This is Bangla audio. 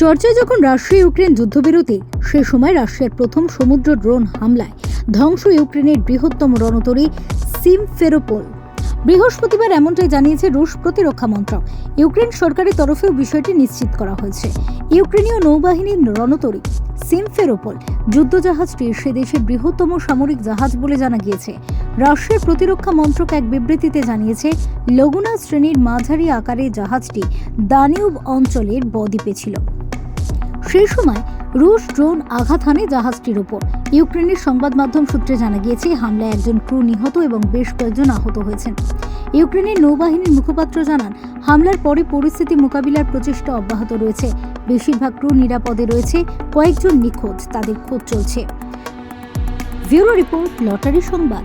চর্চায় যখন রাশিয়া ইউক্রেন যুদ্ধবিরতি, সে সময় রাশিয়ার প্রথম সমুদ্র ড্রোন হামলায় ধ্বংস ইউক্রেনের বৃহত্তম রণতরী সিমফেরোপোল। বৃহস্পতিবার এমনটাই জানিয়েছে রুশ প্রতিরক্ষা মন্ত্রক। ইউক্রেন সরকারের তরফেও বিষয়টি নিশ্চিত করা হয়েছে। ইউক্রেনীয় নৌবাহিনীর রণতরী সিমফেরোপোল যুদ্ধজাহাজটি সে দেশের বৃহত্তম সামরিক জাহাজ বলে জানা গিয়েছে। রাশিয়ার প্রতিরক্ষা মন্ত্রক এক বিবৃতিতে জানিয়েছে লগুনা শ্রেণির মাঝারি আকারের জাহাজটি দানিউব অঞ্চলের বদ্বীপে ছিল। সেই সময় রুশ ড্রোন আঘাত হানে জাহাজটির উপর ইউক্রেনের সংবাদ মাধ্যম সূত্রে জানা গিয়েছে হামলায় একজন ক্রু নিহত এবং বেশ কয়েকজন আহত হয়েছেন। ইউক্রেনের নৌবাহিনীর মুখপাত্র জানান, হামলার পরে পরিস্থিতি মোকাবিলার প্রচেষ্টা অব্যাহত রয়েছে। বেশিরভাগ ক্রু নিরাপদে রয়েছে, কয়েকজন নিখোঁজ, তাদের খোঁজ চলছে। ব্যুরো রিপোর্ট, লটারি সংবাদ।